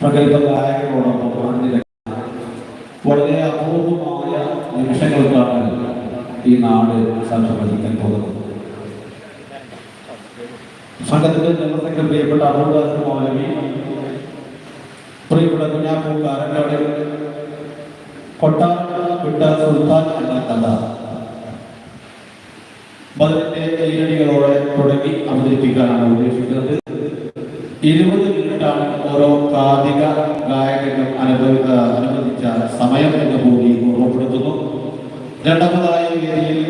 പ്രഗത്ഭ ഗായകരോടൊപ്പം അണിനിരക്കുന്ന വളരെ അപൂർവമായ നിമിഷങ്ങൾക്കാണ് ഈ നാട് സാക്ഷ്യം വഹിക്കാൻ പോകുന്നത്. സംഘത്തിന്റെ ജനറൽ സെക്രട്ടറി പ്രിയപ്പെട്ട അബൂദാസ് മൗലവി പ്രിയപ്പെട്ട കുഞ്ഞാപ്പൂ കാരക്കാട് കൊട്ടാര വിട്ട സുൽത്താൻ എന്ന കഥ ബദലിന്റെ ഈരടികളോടെ തുടങ്ങി അവതരിപ്പിക്കാനാണ് ഉദ്ദേശിക്കുന്നത്. ഇരുപത് മിനിറ്റാണ് ഓരോ കാതിക ഗായകനും അനുഭവ അനുവദിച്ച സമയം എന്ന കൂടി ഓർമ്മപ്പെടുത്തുന്നു. രണ്ടാമതായി വേദിയിൽ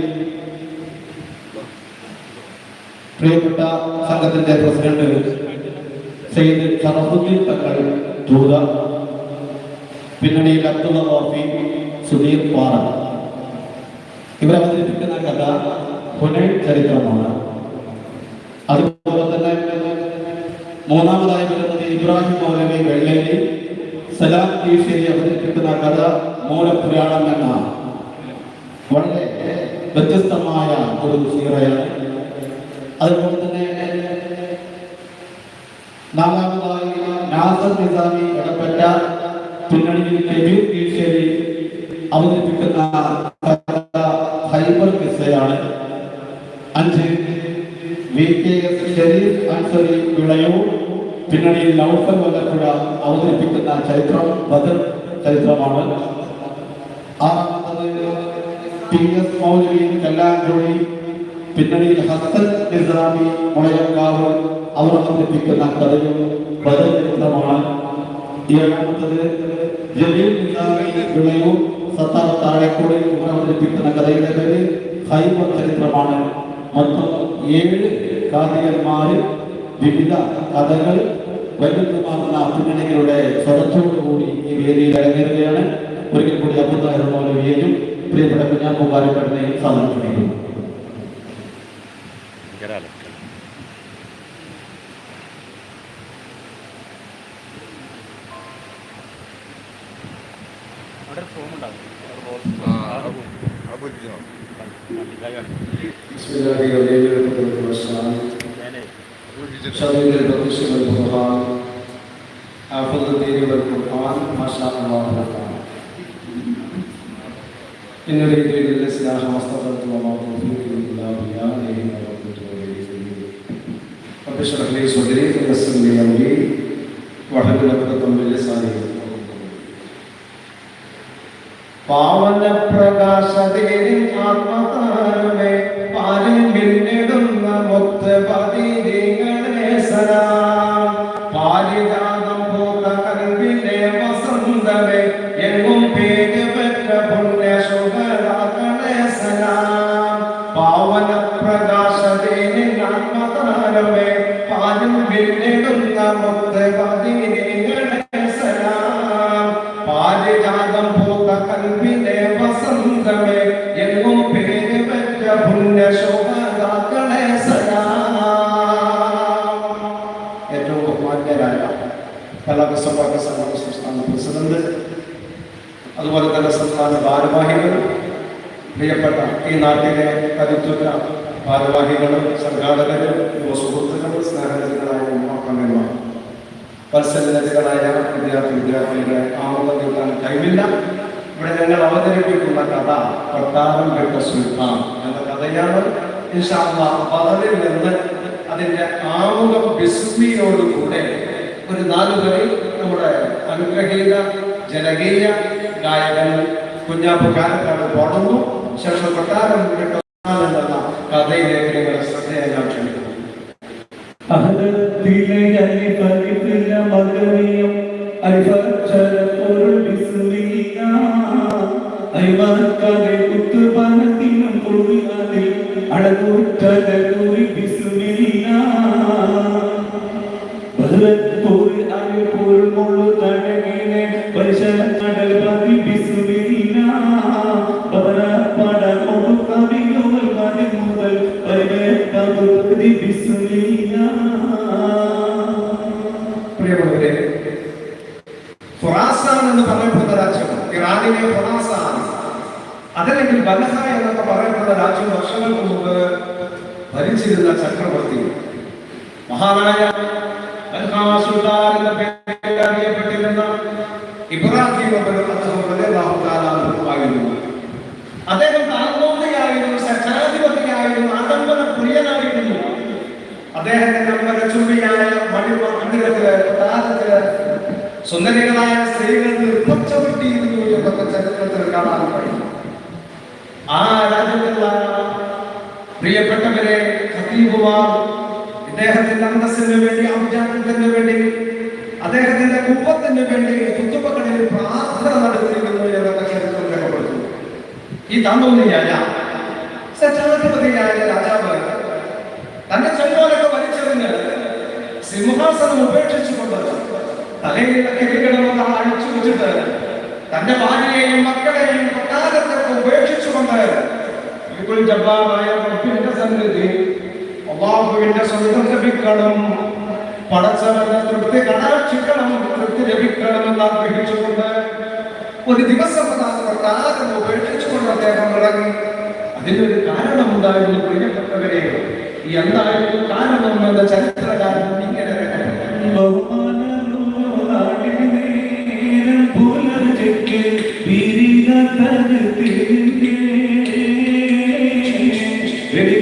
പ്രിയപ്പെട്ട സംഘത്തിന്റെ പ്രസിഡന്റ് സെയ്ദ് ഷറഫുദ്ദീൻ തങ്ങൾ ദൂത. പിന്നണിയിൽ അബ്ദുള്ള കോഫി സുധീർ പാറ. ഇവർ അവതരിപ്പിക്കുന്ന കഥ പുനഃചരിത്രമാണ് അതുപോലെ തന്നെ മൂന്നാമതായി ഇബ്രാഹിം മൗലവി വെള്ളേരി സലാം കീശേരി അവതരിപ്പിക്കുന്ന കഥ മൂലപുരാണം എന്ന വളരെ വ്യത്യസ്തമായ ഒരു സീറയാണ്. അതുപോലെ തന്നെ നാലാമതായി നാസർ നിസാമി ഇടപെട്ട പിന്നണിയിൽ കബീർ കീശേരി അവതരിപ്പിക്കുന്ന ഹൈബർ കിസ്സയാണ്. അഞ്ച് V K S Sharif Ansari Vilayur പിന്നണിയിൽ Naufal Vallappuzha അവതരിപ്പിക്കുന്ന ചരിത്രം ബദർ ചരിത്രമാണ് ആറാമത്തത് പി എസ് മൗലവി കല്ലാൻകുഴി പിന്നണിയിൽ ഹസൻ നിസാമി മുളയങ്കാവ് അവർ അവതരിപ്പിക്കുന്ന കഥയും ബദർ ചരിത്രമാണ് ഏഴാമത്തത് ജലീൽ നിസാമി വിളയൂർ സത്താർ താഴെക്കൂടി ഇവർ അവതരിപ്പിക്കുന്ന കഥയുടെ പേര് ഹൈബർ ചരിത്രമാണ് മൊത്തം ഏഴ് കാതികന്മാര് വിവിധ കഥകൾ വൈവിധ്യമാർന്ന പിന്നണികളുടെ സ്വരത്തോടുകൂടി ഈ വേദിയിൽ അരങ്ങേറുകയാണ് ഒരിക്കൽ കൂടി അബുദായ മൗലവിയെയും പ്രിയപ്പെട്ട കുഞ്ഞാപ്പുകാരെയും സാധനം ക്ഷണിക്കുന്നു بسم الله الرحمن الرحيم شريك البطش والبرهان حافظ الدين والقرآن ما شاء الله تعالى إن أريد إلا الإصلاح ما استطعت وما توفيقي إلا بالله عليه توكلت وإليه أنيب رب اشرح لي صدري ويسر لي أمري واحلل عقدة من لساني يفقهوا قولي പാവന പ്രകാശതേരിൻ ആത്മതാരമേ പാലിൽ പിന്നിടുന്ന മുത്ത് പതിരീകളെ ആത്മതാരമേ പാലിൽ പിന്നിടുന്ന മുത്ത് സലാം പാരിജാതം പൂത്ത കൽവിലെ വസന്തമേ എങ്ങും പേര് പെറ്റ പുണ്യ ശോഭാക്കളെ ഏറ്റവും ബഹുമാന്യരായ കലാകസഭാക സംഘടന സംസ്ഥാന പ്രസിഡന്റ് അതുപോലെ തന്നെ സംസ്ഥാന ഭാരവാഹികൾ പ്രിയപ്പെട്ട ഈ നാട്ടിലെ കരുത്തുറ്റ ഭാരവാഹികളും സംഘാടകരും യുവ സുഹൃത്തുക്കളും സ്നേഹജനങ്ങളായ ഉമ്മാക്കന്മാർ മത്സരജനകളായ വിദ്യാർത്ഥി വിദ്യാർത്ഥികളെ ആമുഖം നീട്ടാൻ കഴിവില്ല. ഇവിടെ ഞങ്ങൾ അവതരിപ്പിക്കുന്ന കഥ കൊട്ടാരം കെട്ട സുൽത്താൻ എന്ന കഥയാണ് പദവിൽ നിന്ന് അതിന്റെ ആമുഖം ബിസ്മിയോടുകൂടെ ഒരു നാലുകളിൽ നമ്മുടെ അനുഗ്രഹീത ജനകീയ ഗായകൻ കുഞ്ഞാപ്പ് പാടുന്നു. ശേഷം കൊട്ടാരം എന്ന കഥയിലേക്ക് നിങ്ങളുടെ ശ്രദ്ധയെ ഞാൻ ക്ഷണിക്കുന്നു. അഹദത്തിലെ അലിഫലിഫില മകവിയം അലിഫക്ഷര പൊരുൾ ബിസ്മില്ല അയ്മക്കലെ കുത്തുബനത്തിനും കുഴികളിൽ അടകുറ്റല കുറി ബിസ്മില്ല ബദലത്തൂരി അലി പൊരുൾ മുള്ളു തടകിനെ. കടൽ പതി ബിസ്മില്ല ബലഹ എന്നൊക്കെ പറയപ്പെടുന്ന രാജ്യം വർഷങ്ങൾക്ക് മുമ്പ് ഭരിച്ചിരുന്ന ചക്രവർത്തി. മഹാനായ സുൽത്താൻ എന്ന പേരിൽ അറിയപ്പെട്ടിരുന്ന ഇബ്രാഹിം ആയിരുന്നു. അദ്ദേഹം താന്തോന്നിയായിരുന്നു സച്ചാധിപതിയായിരുന്നു ആഡംബര പ്രിയനായിരുന്നു അദ്ദേഹത്തിന്റെ അമ്പല ചുള്ളിയായ മണി മന്ദിരത്തിൽ കൊട്ടാരത്തിൽ സുന്ദരികളായ സ്ത്രീകൾ നിർമ്മച്ചവിട്ടിയിരുന്നു എന്നൊക്കെ ചരിത്രത്തിൽ കാണാൻ കഴിയും. ആ രാജ്യത്തുള്ള പ്രിയപ്പെട്ടവരെ ഖത്തീബുമാർ അന്തസ്സിന് വേണ്ടി അഭിജാത്യത്തിന് വേണ്ടി അദ്ദേഹത്തിന്റെ കുപ്പത്തിന് വേണ്ടി കുത്തുമക്കളിൽ പ്രാർത്ഥന നടത്തിയിരുന്നു എന്നൊക്കെ ചരിത്രം രേഖപ്പെടുത്തുന്നു ഈ താന്തോന്നിയായ സച്ചാധിപതിയായ രാജാവ് തന്റെ ചെങ്കോലൊക്കെ വലിച്ചെറിഞ്ഞ് സിംഹാസനം ഉപേക്ഷിച്ചുകൊണ്ട് തലയിലൊക്കെ കിരീടമൊക്കെ അഴിച്ചു വെച്ചിട്ട് തന്റെ ഭാര്യയെയും മക്കളെയും കൊട്ടാരത്തൊക്കെ ഒരു ദിവസം ഉപേക്ഷിച്ചുകൊണ്ട് അദ്ദേഹം ഇറങ്ങി. അതിനൊരു കാരണമുണ്ടായിരുന്നു പ്രിയപ്പെട്ടവരെ കാരണമെന്ന് ചരിത്രകാരൻ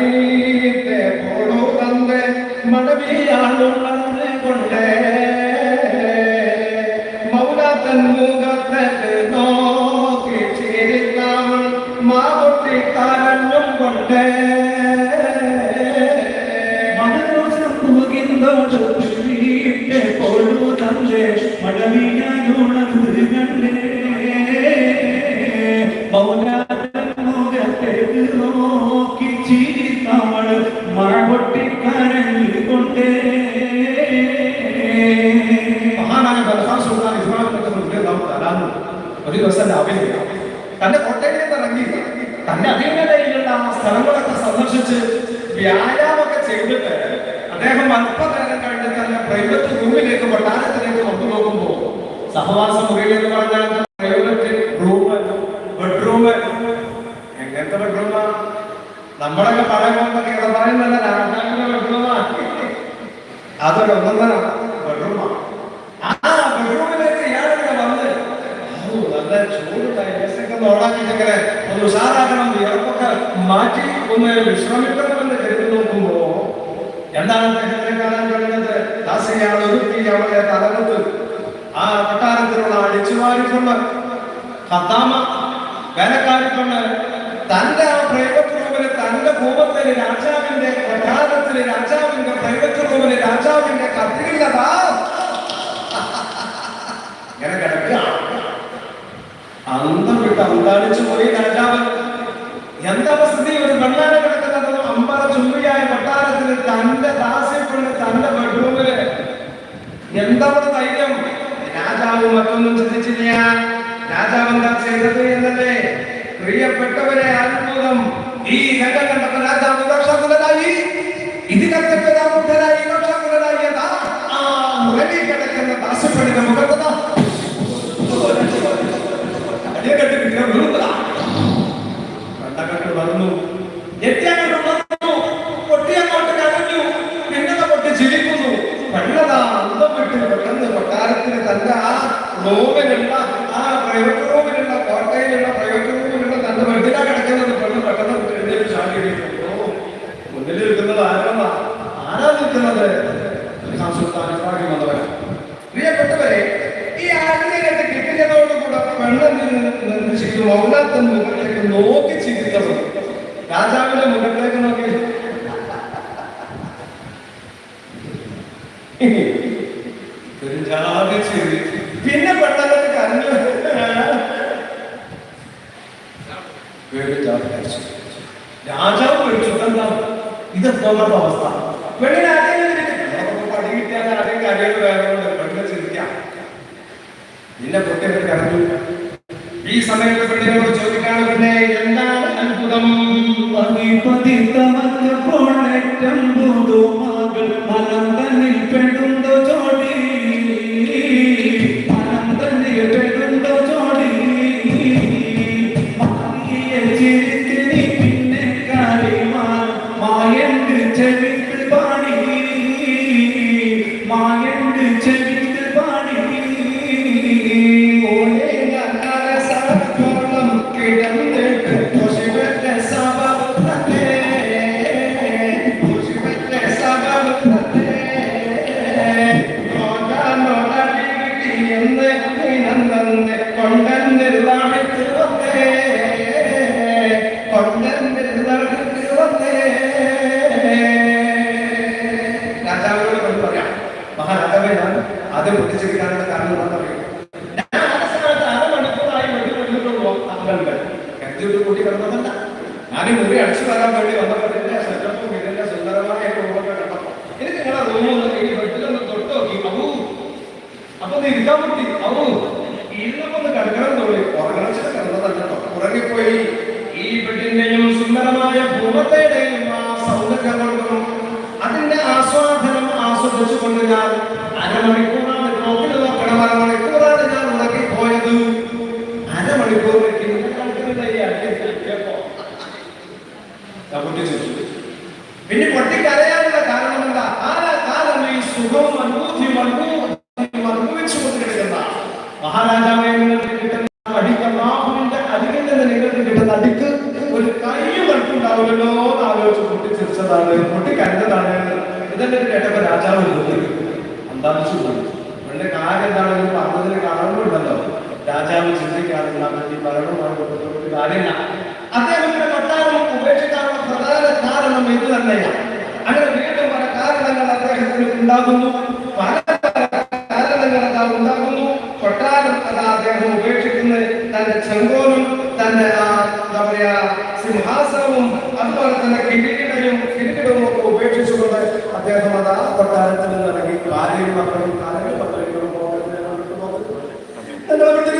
മദരസം പോകിന്തുണ്ടാടീത്തെ പോടോ തന്റെ മടവിയാളുള്ളെ കൊണ്ട്. മൗലാത്തൻ മുഖത്തെ നോക്കി ചിരിക്കാമൾ മാവൊട്ടി കരഞ്ഞും കൊണ്ട്. മദരോസം അദ്ദേഹം കഴിഞ്ഞ് തന്റെ പ്രൈവറ്റ് റൂമിലേക്ക് കൊട്ടാരത്തിലേക്ക് കൊണ്ടുപോകുമ്പോൾ സഹവാസ മുറിയിൽ എന്ന് പറഞ്ഞാൽ പ്രൈവറ്റ് റൂം ബെഡ്റൂം എങ്ങനത്തെ ബെഡ്റൂമാ നമ്മളൊക്കെ പറയുമ്പോൾ പറയുന്നല്ല രാജാവിന്റെ ബെഡ്റൂമാണ് അതൊരു ഒന്നൊന്നര ബെഡ്റൂമാണ് ആ. ബെഡ്റൂമിലേക്ക് ഇയാളൊക്കെ വന്ന് നല്ല ഏസൊക്കെ ഒന്ന് ഓണാക്കിയിട്ടിങ്ങനെ ഒന്ന് ഉഷാറാക്കണം. വിയർപ്പൊക്കെ മാറ്റി ഒന്ന് വിശ്രമിക്കണമെന്ന് കരുതി നോക്കുമ്പോ എന്താണ് ദാസിയാണ് ഒരുക്കി തലമുത്ത് ആ കൊട്ടാരത്തിലുള്ള അടിച്ചുമാരിക്കൊണ്ട് ഹത്താമ വേലക്കാരിക്കൊണ്ട് തന്റെ ആ പ്രൈവറ്റ് തന്റെ ഭൂമത്തിൽ രാജാവിന്റെ കൊട്ടാരത്തിൽ രാജാവിന്റെ പ്രൈവറ്റ് രാജാവിന്റെ കത്തിയില്ലതാ ഇങ്ങനെ അന്തം വിട്ട് അന്താളിച്ചു പോയി രാജാവ്. എന്താ സ്ഥിതി? ഒരു പെണ്ണാന കിടക്കുന്നത് അമ്പറ ചുള്ളിയായ കൊട്ടാരത്തിൽ തന്റെ ദാസ്യപ്പെട്ട് തന്റെ ബെഡ്റൂമിൽ എന്താ ഒരു ധൈര്യം? രാജാവ് മറ്റൊന്നും ചിന്തിച്ചില്ല. രാജാവ് എന്താ ചെയ്തത് എന്നല്ലേ? പ്രിയപ്പെട്ടവരെ അത്ഭുതം. ഈ രംഗം കണ്ടപ്പോൾ രാജാവ് രക്ഷാകുലരായി ഇതിനകത്തെ പിതാമുദ്ധരായി രക്ഷാകുലരായി എന്താ ആ മുരളി കിടക്കുന്ന ദാസപ്പെടുന്ന മുഖത്തതാ അടിയക്കെട്ട് കിട്ടിയ മൗലാത്തൻ മുഖത്തേക്ക് നോക്കി ചിരിത്തത് രാജാവിന്റെ മുഖത്തേക്ക് നോക്കി. ഒരു പിന്നെ പെട്ടെന്ന് കരഞ്ഞു. രാജാവ് എന്താ? ഇതെന്താ അവസ്ഥ? പെണ്ണിന് ആരെയും പടി കിട്ടിയാൽ ആരെയും കാര്യങ്ങൾ വേറെ പെണ്ണ് ചിരിക്കാം ഈ സമയത്ത് പെണ്ണിനോട് പെണ്ണെ ഉറങ്ങിപ്പോയി ഈ ബെഡിന്റെയും സുന്ദരമായ ഭൂമത്തേടെയും ആ സൗന്ദര്യം കൊണ്ടും അതിന്റെ ആസ്വാദനം ആസ്വദിച്ചുകൊണ്ട് ഞാൻ അരമണിക്കൂറാണ് ക്ലോക്കിൽ നോക്കണം അരമണിക്കൂറാണ് ഞാൻ ഉറങ്ങിപ്പോയത് അരമണിക്കൂർ പിന്നെ പൊട്ടിക്കരയാനുള്ള കാരണം എന്താ ആ കാലം ഈ സുഖവും അനുഭൂതിയും അനുഭൂതിയും അനുഭവിച്ചുകൊണ്ട് കിടക്കുന്ന മഹാരാജാവെ പൊട്ടിച്ചിരിച്ചതാണ് പൊട്ടിക്കരഞ്ഞതാണ് ഇതെന്റെ കേട്ടപ്പോ രാജാവ് അന്താളിച്ചു അവരുടെ കാര്യം പറഞ്ഞതിന് രാജാവ് ചിന്തിക്കാറില്ല അദ്ദേഹത്തിന്റെ കൊട്ടാരം ഉപേക്ഷിക്കാനുള്ള പ്രധാന കാരണം ഇത് തന്നെയാണ്. അങ്ങനെ വീണ്ടും പല കാരണങ്ങൾ അദ്ദേഹത്തിന് ഉണ്ടാകുന്നു. പല കാരണങ്ങൾ ഉണ്ടാകുന്നു. കൊട്ടാരം അതാ അദ്ദേഹം ഉപേക്ഷിക്കുന്നത് തന്റെ ചെങ്കോലും തന്റെ ആ എന്താ പറയാ സിംഹാസനവും അതുപോലെ തന്നെ ഉപേക്ഷിച്ചുകൊണ്ട് അദ്ദേഹം അത് ആ കൊട്ടാരത്തിൽ നിന്ന് ഇറങ്ങി ഭാര്യയും മക്കളും കാലങ്ങളും മക്കളും പോകുന്നത് നിങ്ങൾ വിട്ട്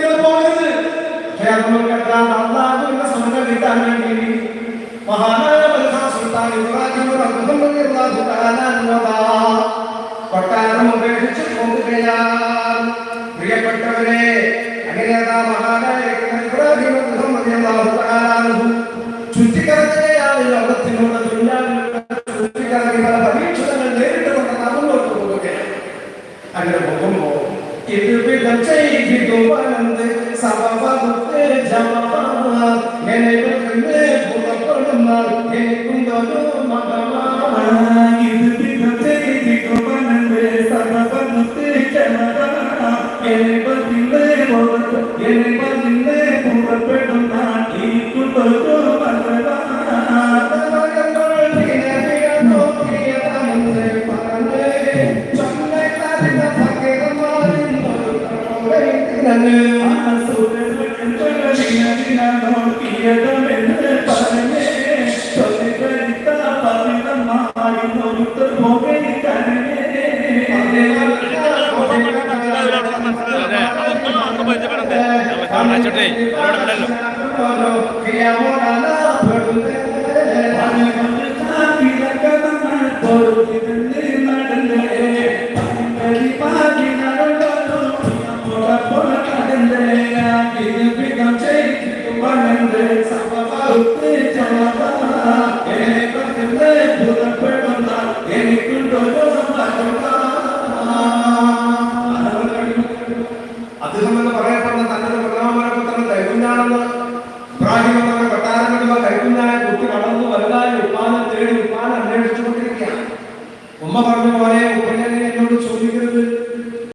എനിക്കുണ്ടൊരു മകമാ.